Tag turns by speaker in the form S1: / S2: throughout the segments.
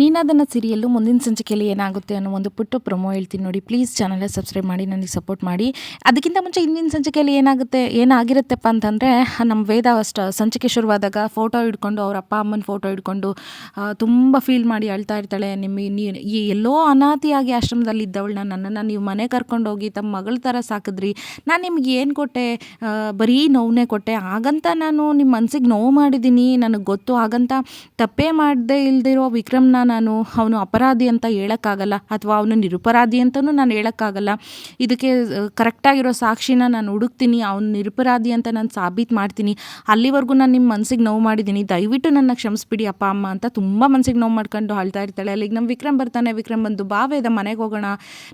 S1: ನೀನಾದನ್ನ serial ಮುಂದಿನ ಸಂಚಿಕೆಯಲ್ಲಿ ಏನಾಗುತ್ತೆ ಅನ್ನೋ ಒಂದು ಪುಟ್ಟ ಪ್ರೊಮೋ ಹೇಳ್ತೀನಿ ನೋಡಿ. ಪ್ಲೀಸ್ ಚಾನಲ್ನ ಸಬ್ಸ್ಕ್ರೈಬ್ ಮಾಡಿ, ನನಗೆ ಸಪೋರ್ಟ್ ಮಾಡಿ. ಅದಕ್ಕಿಂತ ಮುಂಚೆ ಹಿಂದಿನ ಸಂಚಿಕೆಯಲ್ಲಿ ಏನಾಗುತ್ತೆ, ಏನಾಗಿರುತ್ತಪ್ಪ ಅಂತಂದರೆ, ನಮ್ಮ ವೇದ ಅಷ್ಟು ಸಂಚಿಕೆ ಶುರುವಾದಾಗ ಫೋಟೋ ಹಿಡ್ಕೊಂಡು, ಅವ್ರ ಅಪ್ಪ ಅಮ್ಮನ ಫೋಟೋ ಹಿಡ್ಕೊಂಡು ತುಂಬ ಫೀಲ್ ಮಾಡಿ ಅಳ್ತಾ ಇರ್ತಾಳೆ. ನಿಮ್ಮ ಈ ಎಲ್ಲೋ ಅನಾಥಿಯಾಗಿ ಆಶ್ರಮದಲ್ಲಿ ಇದ್ದವಳನ್ನ ನನ್ನನ್ನು ನೀವು ಮನೆ ಕರ್ಕೊಂಡೋಗಿ ತಮ್ಮ ಮಗಳ ಥರ ಸಾಕಿದ್ರಿ. ನಾನು ನಿಮ್ಗೆ ಏನು ಕೊಟ್ಟೆ? ಬರೀ ನೋವನ್ನೇ ಕೊಟ್ಟೆ. ಹಾಗಂತ ನಾನು ನಿಮ್ಮ ಮನಸ್ಸಿಗೆ ನೋವು ಮಾಡಿದ್ದೀನಿ. ನನಗೆ ಗೊತ್ತು. ಹಾಗಂತ ತಪ್ಪೇ ಮಾಡದೇ ಇಲ್ದಿರೋ ವಿಕ್ರಮ್ನ ನಾನು ಅವನು ಅಪರಾಧಿ ಅಂತ ಹೇಳೋಕ್ಕಾಗಲ್ಲ ಅಥವಾ ಅವನು ನಿರಪರಾಧಿ ಅಂತಲೂ ನಾನು ಹೇಳೋಕ್ಕಾಗಲ್ಲ. ಇದಕ್ಕೆ ಕರೆಕ್ಟಾಗಿರೋ ಸಾಕ್ಷಿನ ನಾನು ಹುಡುಕ್ತೀನಿ, ಅವನು ನಿರಪರಾಧಿ ಅಂತ ನಾನು ಸಾಬೀತು ಮಾಡ್ತೀನಿ. ಅಲ್ಲಿವರೆಗೂ ನಾನು ನಿಮ್ಮ ಮನಸ್ಸಿಗೆ ನೋವು ಮಾಡಿದ್ದೀನಿ. ದಯವಿಟ್ಟು ನನ್ನ ಕ್ಷಮಿಸ್ಬಿಡಿ ಅಪ್ಪ, ಅಮ್ಮ ಅಂತ ತುಂಬ ಮನಸ್ಸಿಗೆ ನೋವು ಮಾಡ್ಕೊಂಡು ಅಳ್ತಾ ಇರ್ತಾಳೆ. ಅಲ್ಲಿಗೆ ನಮ್ಮ ವಿಕ್ರಮ್ ಬರ್ತಾನೆ. ವಿಕ್ರಮ್ ಬಂದು ಬಾವೇದ ಮನೆಗೆ ಹೋಗೋಣ.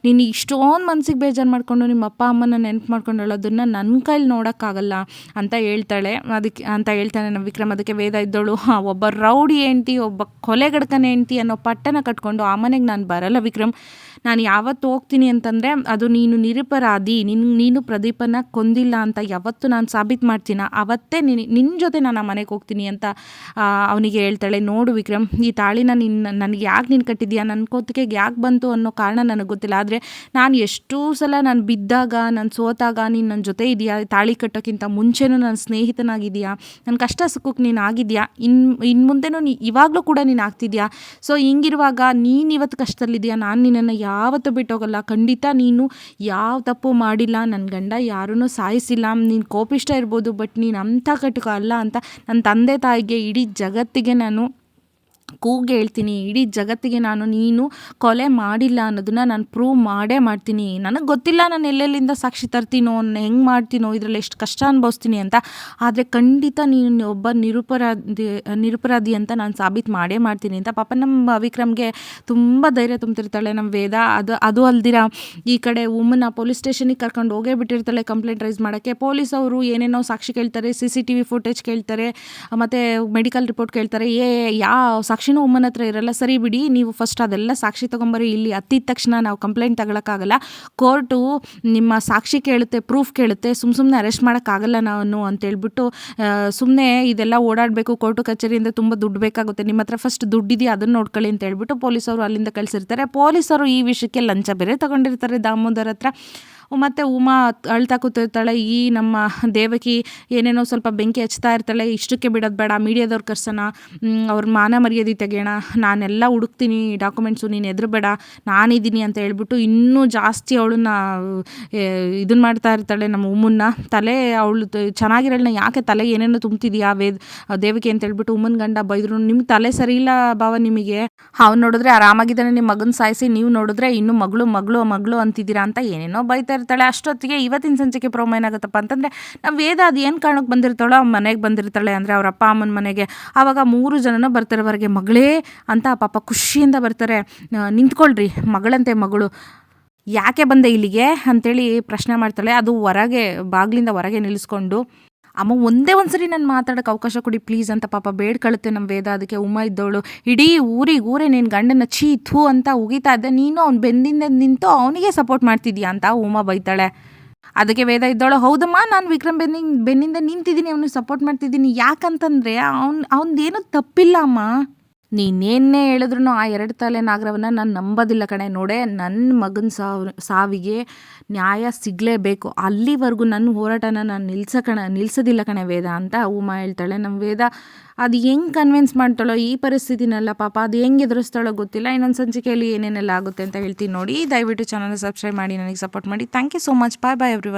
S1: ನೀನು ಇಷ್ಟೊಂದು ಮನಸ್ಸಿಗೆ ಬೇಜಾರು ಮಾಡಿಕೊಂಡು ನಿಮ್ಮ ಅಪ್ಪ, ಅಮ್ಮನ ನೆನ್ಪು ಮಾಡ್ಕೊಂಡು ಹೇಳೋದನ್ನ ನನ್ನ ಕೈಲಿ ನೋಡೋಕ್ಕಾಗಲ್ಲ ಅಂತ ಹೇಳ್ತಾಳೆ. ಅದಕ್ಕೆ, ಅಂತ ಹೇಳ್ತಾನೆ ನಮ್ಮ ವಿಕ್ರಮ್. ಅದಕ್ಕೆ ವೇದ ಇದ್ದವಳು ಒಬ್ಬ ರೌಡಿ ಹೆಂಡ್ತಿ, ಒಬ್ಬ ಕೊಲೆಗಡ್ಕನ ಹೆಂಡ್ತಿ ಅನ್ನೋ ಪಟ್ಟನ ಕಟ್ಕೊಂಡು ಆ ಮನೆಗೆ ನಾನು ಬರಲ್ಲ ವಿಕ್ರಮ್. ನಾನು ಯಾವತ್ತು ಹೋಗ್ತೀನಿ ಅಂತಂದರೆ, ಅದು ನೀನು ನಿರಪರಾಧಿ, ನಿನ್, ನೀನು ಪ್ರದೀಪನ ಕೊಂದಿಲ್ಲ ಅಂತ ಯಾವತ್ತು ನಾನು ಸಾಬೀತು ಮಾಡ್ತೀನ? ಅವತ್ತೇ ನಿನ್ನ ನಿನ್ನ ಜೊತೆ ನಾನು ಆ ಮನೆಗೆ ಹೋಗ್ತೀನಿ ಅಂತ ಅವನಿಗೆ ಹೇಳ್ತಾಳೆ, ನೋಡು ವಿಕ್ರಮ್, ಈ ತಾಳಿನ ನಿನ್ನ ನನಗೆ ಯಾಕೆ ನೀನು ಕಟ್ಟಿದ್ಯಾ? ನನ್ನ ಕೋತಿಗೆಗೆ ಯಾಕೆ ಬಂತು ಅನ್ನೋ ಕಾರಣ ನನಗೆ ಗೊತ್ತಿಲ್ಲ. ಆದರೆ ನಾನು ಎಷ್ಟೂ ಸಲ ನಾನು ಬಿದ್ದಾಗ, ನಾನು ಸೋತಾಗ, ನೀನು ನನ್ನ ಜೊತೆ ಇದೆಯಾ? ತಾಳಿ ಕಟ್ಟೋಕ್ಕಿಂತ ಮುಂಚೆನೂ ನನ್ನ ಸ್ನೇಹಿತನಾಗಿದೆಯಾ? ನನ್ನ ಕಷ್ಟ ಸುಖಕ್ಕೆ ನೀನು ಆಗಿದೆಯಾ? ಇನ್ನು ಇನ್ನು ಮುಂದೆನೂ ನೀ, ಇವಾಗಲೂ ಕೂಡ ನೀನು ಆಗ್ತಿದ್ಯಾ? ಸೊ ಹಿಂಗಿರುವಾಗ ನೀನು ಇವತ್ತು ಕಷ್ಟದಲ್ಲಿದೆಯಾ? ನಾನು ನಿನ್ನನ್ನು ಯಾವತ್ತೂ ಬಿಟ್ಟೋಗಲ್ಲ. ಖಂಡಿತ ನೀನು ಯಾವ ತಪ್ಪು ಮಾಡಿಲ್ಲ ನನ್ನ ಗಂಡ ಯಾರನ್ನೂ ಸಾಯಿಸಿಲ್ಲ, ನೀನು ಕೋಪಿಷ್ಟ ಇರ್ಬೋದು, ಬಟ್ ನೀನು ಅಂಥ ಕಟುಕ ಅಲ್ಲ ಅಂತ ನನ್ನ ತಂದೆ ತಾಯಿಗೆ ಇಡೀ ಜಗತ್ತಿಗೆ ನಾನು ಕೂಗಿ ಹೇಳ್ತೀನಿ, ಇಡೀ ಜಗತ್ತಿಗೆ ನಾನು ನೀನು ಕೊಲೆ ಮಾಡಿಲ್ಲ ಅನ್ನೋದನ್ನ ನಾನು ಪ್ರೂವ್ ಮಾಡೇ ಮಾಡ್ತೀನಿ. ನನಗೆ ಗೊತ್ತಿಲ್ಲ ನಾನು ಎಲ್ಲೆಲ್ಲಿಂದ ಸಾಕ್ಷಿ ತರ್ತೀನೋ ಹೆಂಗೆ ಮಾಡ್ತೀನೋ, ಇದರಲ್ಲಿ ಎಷ್ಟು ಕಷ್ಟ ಅನುಭವಿಸ್ತೀನಿ ಅಂತ. ಆದರೆ ಖಂಡಿತ ನೀನು ಒಬ್ಬ ನಿರುಪರಾಧಿ ನಿರುಪರಾಧಿ ಅಂತ ನಾನು ಸಾಬೀತು ಮಾಡೇ ಮಾಡ್ತೀನಿ ಅಂತ. ಪಾಪ ನಮ್ಮ ವಿಕ್ರಮ್ಗೆ ತುಂಬ ಧೈರ್ಯ ತುಂಬ್ತಿರ್ತಾಳೆ ನಮ್ಮ ವೇದ. ಅದು ಅದು ಅಲ್ದಿರ ಈ ಕಡೆ ವುಮನ್ನ ಪೊಲೀಸ್ ಸ್ಟೇಷನಿಗೆ ಕರ್ಕೊಂಡು ಹೋಗೇ ಬಿಟ್ಟಿರ್ತಾಳೆ ಕಂಪ್ಲೇಂಟ್ ರೈಸ್ ಮಾಡೋಕ್ಕೆ. ಪೊಲೀಸ್ ಅವರು ಏನೇನೋ ಸಾಕ್ಷಿ ಕೇಳ್ತಾರೆ C C T V footage ಕೇಳ್ತಾರೆ, ಮತ್ತು ಮೆಡಿಕಲ್ ರಿಪೋರ್ಟ್ ಕೇಳ್ತಾರೆ. ಏ ಯಾವ ಸಾಕ್ಷಿನೂ ಉಮ್ಮನ ಹತ್ರ ಇರಲ್ಲ, ಸರಿ ಬಿಡಿ, ನೀವು ಫಸ್ಟ್ ಅದೆಲ್ಲ ಸಾಕ್ಷಿ ತೊಗೊಂಬರಿ, ಇಲ್ಲಿ ಹತ್ತಿದ ತಕ್ಷಣ ನಾವು ಕಂಪ್ಲೇಂಟ್ ತಗೊಳಕ್ಕಾಗಲ್ಲ. ಕೋರ್ಟು ನಿಮ್ಮ ಸಾಕ್ಷಿ ಕೇಳುತ್ತೆ ಪ್ರೂಫ್ ಕೇಳುತ್ತೆ ಸುಮ್ಮ ಸುಮ್ಮನೆ ಅರೆಸ್ಟ್ ಮಾಡೋಕ್ಕಾಗಲ್ಲ ನಾನು ಅಂತೇಳ್ಬಿಟ್ಟು ಸುಮ್ಮನೆ ಇದೆಲ್ಲ ಓಡಾಡಬೇಕು ಕೋರ್ಟು ಕಚೇರಿಯಿಂದ ತುಂಬ ದುಡ್ಡು ಬೇಕಾಗುತ್ತೆ, ನಿಮ್ಮ ಹತ್ರ ಫಸ್ಟ್ ದುಡ್ಡಿದೆಯಾ ಅದನ್ನು ನೋಡ್ಕೊಳ್ಳಿ ಅಂತ ಹೇಳ್ಬಿಟ್ಟು ಪೊಲೀಸವರು ಅಲ್ಲಿಂದ ಕಳಿಸಿರ್ತಾರೆ. ಪೊಲೀಸರು ಈ ವಿಷಯಕ್ಕೆ ಲಂಚ ಬೇರೆ ತಗೊಂಡಿರ್ತಾರೆ ದಾಮೋದರ್ ಹತ್ರ. ಮತ್ತು ಉಮಾ ಅಳ್ತಾ ಕೂತಿರ್ತಾಳೆ, ಈ ನಮ್ಮ ದೇವಕಿ ಏನೇನೋ ಸ್ವಲ್ಪ ಬೆಂಕಿ ಹಚ್ತಾ ಇರ್ತಾಳೆ, ಇಷ್ಟಕ್ಕೆ ಬಿಡೋದು ಬೇಡ, ಮೀಡಿಯಾದವ್ರ ಕರ್ಸೋಣ ಅವ್ರ ಮಾನ ಮರ್ಯಾದೆ ತೆಗೆಯೋಣ, ನಾನೆಲ್ಲ ಹುಡುಕ್ತೀನಿ, ಡಾಕ್ಯುಮೆಂಟ್ಸು ನೀನು ಎದುರು ಬೇಡ ನಾನಿದ್ದೀನಿ ಅಂತ ಹೇಳ್ಬಿಟ್ಟು ಇನ್ನೂ ಜಾಸ್ತಿ ಅವಳನ್ನ ಇದನ್ನ ಮಾಡ್ತಾ ಇರ್ತಾಳೆ ನಮ್ಮ ಉಮ್ಮನ್ನ ತಲೆ ಅವಳು ಚೆನ್ನಾಗಿರಲ್ಲ ಯಾಕೆ ತಲೆ ಏನೇನೋ ತುಂಬ್ತಿದ್ಯಾ ವೇದ್ ದೇವಕಿ ಅಂತ ಹೇಳ್ಬಿಟ್ಟು ಉಮ್ಮನ ಗಂಡ ಬೈದ್ರು ನಿಮ್ಮ ತಲೆ ಸರಿ ಇಲ್ಲ ಭಾವ ನಿಮಗೆ? ಅವ್ನು ನೋಡಿದ್ರೆ ಆರಾಮಾಗಿದ್ದಾನೆ ನಿಮ್ಮ ಮಗನ ಸಾಯಿಸಿ, ನೀವು ನೋಡಿದ್ರೆ ಇನ್ನೂ ಮಗಳು ಮಗಳು ಮಗಳು ಅಂತಿದ್ದೀರಾ ಅಂತ ಏನೇನೋ ಬೈತಾ ಇರ್ತಾಳೆ ಅಷ್ಟೊತ್ತಿಗೆ ಇವತ್ತಿನ ಸಂಚಿಕೆ ಪ್ರೋಮೋ ಏನಾಗುತ್ತಪ್ಪ ಅಂತಂದರೆ ನಾವು ವೇದ ಅದು ಏನು ಕಾರಣಕ್ಕೆ ಬಂದಿರ್ತಾಳೋ ಮನೆಗೆ ಬಂದಿರ್ತಾಳೆ ಅಂದರೆ ಅವ್ರ ಅಪ್ಪ ಅಮ್ಮನ ಮನೆಗೆ. ಆವಾಗ ಮೂರು ಜನನೂ ಬರ್ತಾರೆ ಹೊರಗೆ ಮಗಳೇ ಅಂತ ಪಾಪ ಖುಷಿಯಿಂದ ಬರ್ತಾರೆ. ಆ, ನಿಂತ್ಕೊಳ್ರಿ ಮಗಳಂತೆ ಮಗಳು. ಯಾಕೆ ಬಂದೆ ಇಲ್ಲಿಗೆ? ಅಂಥೇಳಿ ಪ್ರಶ್ನೆ ಮಾಡ್ತಾಳೆ. ಅದು ಹೊರಗೆ ಬಾಗಿಲಿಂದ ಹೊರಗೆ ನಿಲ್ಲಿಸ್ಕೊಂಡು ಅಮ್ಮ ಒಂದೇ ಒಂದ್ಸರಿ ನಾನು ಮಾತಾಡೋಕೆ ಅವಕಾಶ ಕೊಡಿ ಪ್ಲೀಸ್ ಅಂತ ಪಾಪ ಬೇಡ್ಕಳುತ್ತೆ ನಮ್ಮ ವೇದ. ಅದಕ್ಕೆ ಉಮ್ಮ ಇದ್ದವಳು, ಇಡೀ ಊರಿಗೆ ಊರೇ ನಿನ್ನ ಗಂಡನ ಛೀ ಥೂ ಅಂತ ಉಗಿತಾ ಇದ್ದೆ. ನೀನು ಅವ್ನು ಬೆಂದಿಂದ ನಿಂತು ಅವನಿಗೆ ಸಪೋರ್ಟ್ ಮಾಡ್ತಿದ್ಯಾ? ಅಂತ ಉಮ್ಮ ಬೈತಾಳೆ. ಅದಕ್ಕೆ ವೇದ ಇದ್ದವಳು, ಹೌದಮ್ಮ, ನಾನು ವಿಕ್ರಮ್ ಬೆನ್ನಿ ಬೆನ್ನಿಂದ ನಿಂತಿದ್ದೀನಿ, ಅವನಿಗೆ ಸಪೋರ್ಟ್ ಮಾಡ್ತಿದ್ದೀನಿ. ಯಾಕಂತಂದರೆ ಅವ್ನು, ಅವನದೇನು ತಪ್ಪಿಲ್ಲ ಅಮ್ಮ. ನೀನೇನೇ ಹೇಳಿದ್ರು ಆ ಎರಡು ತಲೆ ನಾಗರವನ್ನ ನಾನು ನಂಬೋದಿಲ್ಲ ಕಣೆ. ನೋಡೆ ನನ್ನ ಮಗನ ಸಾವ್, ಸಾವಿಗೆ ನ್ಯಾಯ ಸಿಗಲೇಬೇಕು. ಅಲ್ಲಿವರೆಗೂ ನನ್ನ ಹೋರಾಟನ ನಾನು ನಿಲ್ಸ ಕಣ, ನಿಲ್ಸೋದಿಲ್ಲ ಕಣೆ ವೇದ ಅಂತ ಉಮಾ ಹೇಳ್ತಾಳೆ ನಮ್ಮ ವೇದ. ಅದು ಹೆಂಗೆ ಕನ್ವಿನ್ಸ್ ಮಾಡ್ತಾಳೋ ಈ ಪರಿಸ್ಥಿತಿನೆಲ್ಲ ಪಾಪ. ಅದು ಹೆಂಗೆ ಎದುರಿಸ್ತಾಳೋ ಗೊತ್ತಿಲ್ಲ. ಇನ್ನೊಂದು ಸಂಚಿಕೆಯಲ್ಲಿ ಏನೇನೆಲ್ಲ ಆಗುತ್ತೆ ಅಂತ ಹೇಳ್ತೀನಿ ನೋಡಿ. ದಯವಿಟ್ಟು ಚಾನಲ್ನ ಸಬ್ಸ್ಕ್ರೈಬ್ ಮಾಡಿ, ನನಗೆ ಸಪೋರ್ಟ್ ಮಾಡಿ. Thank you so much bye bye every